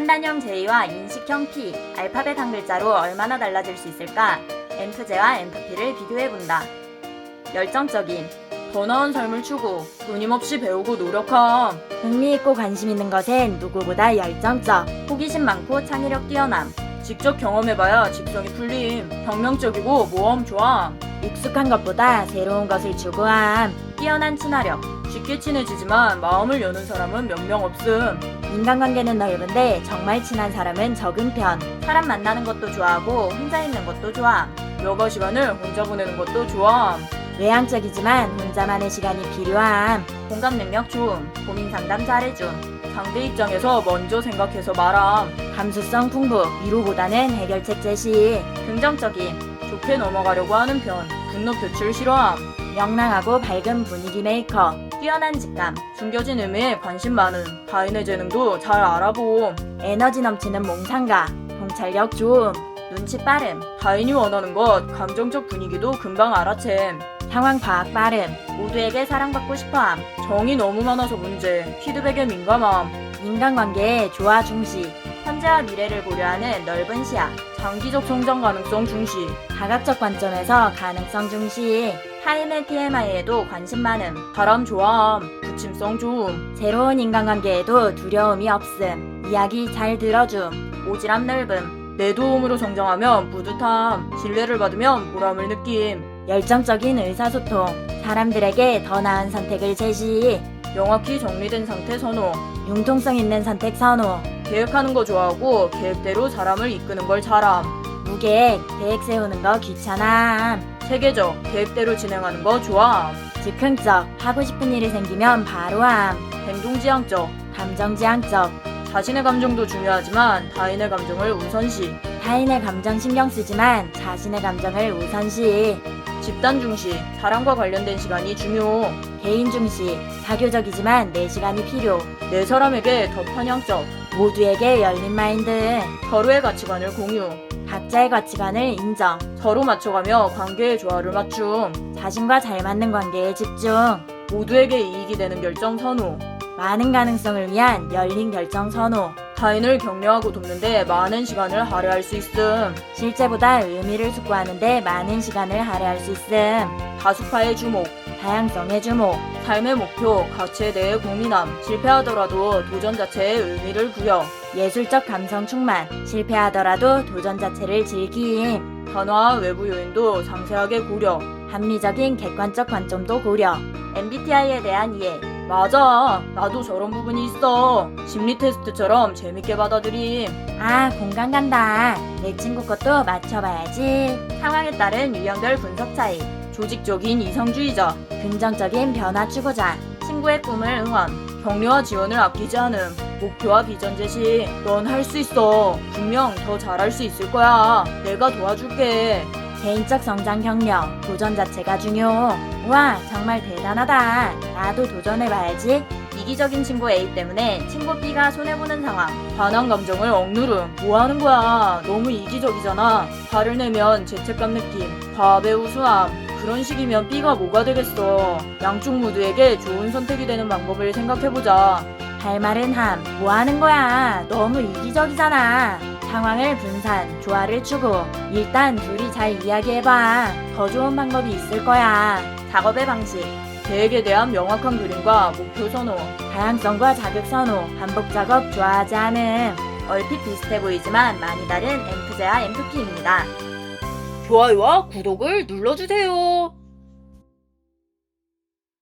판단형 J와 인식형 P, 알파벳 한 글자로 얼마나 달라질 수 있을까? 엠프제와 엠프피를 비교해본다. 열정적인, 더 나은 삶을 추구, 끊임없이 배우고 노력함. 흥미있고 관심 있는 것엔 누구보다 열정적, 호기심 많고 창의력 뛰어남, 직접 경험해봐야 직성이 풀림. 혁명적이고 모험 좋아함. 익숙한 것보다 새로운 것을 추구함, 뛰어난 친화력, 쉽게 친해지지만 마음을 여는 사람은 몇 명 없음. 인간관계는 넓은데 정말 친한 사람은 적은 편, 사람 만나는 것도 좋아하고 혼자 있는 것도 좋아함, 여가 시간을 혼자 보내는 것도 좋아함. 외향적이지만 혼자만의 시간이 필요함, 공감 능력 좋음. 고민 상담 잘해줌, 상대 입장에서 먼저 생각해서 말함. 감수성 풍부, 위로보다는 해결책 제시, 긍정적인. 좋게 넘어가려고 하는 편. 분노 표출 싫어함. 명랑하고 밝은 분위기 메이커, 뛰어난 직감, 숨겨진 의미에 관심 많음. 타인의 재능도 잘 알아봄. 에너지 넘치는 몽상가, 통찰력 좋음, 눈치 빠름, 타인이 원하는 것, 감정적 분위기도 금방 알아챔. 상황 파악 빠름, 모두에게 사랑받고 싶어함, 정이 너무 많아서 문제. 피드백에 민감함. 인간관계의 조화 중시, 현재와 미래를 고려하는 넓은 시야, 장기적 성장 가능성 중시. 다각적 관점에서 가능성 중시, 타인의 TMI에도 관심 많음, 사람 좋아함. 부침성 좋음. 새로운 인간관계에도 두려움이 없음, 이야기 잘 들어줌, 오지랖 넓음, 내 도움으로 성장하면 뿌듯함. 신뢰를 받으면 보람을 느낌. 열정적인 의사소통, 사람들에게 더 나은 선택을 제시, 명확히 정리된 상태 선호. 융통성 있는 선택 선호, 계획하는 거 좋아하고 계획대로 사람을 이끄는 걸 잘함. 무계획, 계획 세우는 거 귀찮아. 체계적, 계획대로 진행하는 거 좋아함. 즉흥적, 하고 싶은 일이 생기면 바로 함. 행동지향적, 감정지향적, 자신의 감정도 중요하지만 타인의 감정을 우선시. 타인의 감정 신경 쓰지만 자신의 감정을 우선시. 집단 중시, 사람과 관련된 시간이 중요. 개인 중시, 사교적이지만 내 시간이 필요. 내 사람에게 더 편향적, 모두에게 열린 마인드. 서로의 가치관을 공유. 각자의 가치관을 인정. 서로 맞춰가며 관계의 조화를 맞춤. 자신과 잘 맞는 관계에 집중. 모두에게 이익이 되는 결정 선호. 많은 가능성을 위한 열린 결정 선호. 타인을 격려하고 돕는데 많은 시간을 할애할 수 있음. 실제보다 의미를 숙고하는데 많은 시간을 할애할 수 있음. 다수파의 주목. 다양성의 주목. 삶의 목표, 가치에 대해 고민함. 실패하더라도 도전 자체에 의미를 부여. 예술적 감성 충만. 실패하더라도 도전 자체를 즐김. 변화와 외부 요인도 상세하게 고려. 합리적인 객관적 관점도 고려. MBTI에 대한 이해. 맞아. 나도 저런 부분이 있어. 심리 테스트처럼 재밌게 받아들임. 아, 공감 간다. 내 친구 것도 맞춰봐야지. 상황에 따른 유형별 분석 차이. 조직적인 이상주의자. 긍정적인 변화 추구자. 친구의 꿈을 응원. 격려와 지원을 아끼지 않음. 목표와 비전 제시. 넌 할 수 있어. 분명 더 잘할 수 있을 거야. 내가 도와줄게. 개인적 성장 격려. 도전 자체가 중요. 우와, 정말 대단하다. 나도 도전해봐야지. 이기적인 친구 A 때문에 친구 B가 손해보는 상황. 반항 감정을 억누름. 뭐 하는 거야? 너무 이기적이잖아. 화를 내면 죄책감 느낌. 밥의 우수함. 그런 식이면 B가 뭐가 되겠어. 양쪽 모두에게 좋은 선택이 되는 방법을 생각해보자. 할 말은 함. 뭐 하는 거야? 너무 이기적이잖아. 상황을 분산, 조화를 추구. 일단 둘이 잘 이야기해봐. 더 좋은 방법이 있을 거야. 작업의 방식. 계획에 대한 명확한 그림과 목표 선호. 다양성과 자극 선호, 반복 작업 좋아하지 않음. 얼핏 비슷해 보이지만 많이 다른 엠프제와 엠프피입니다. 좋아요와 구독을 눌러주세요.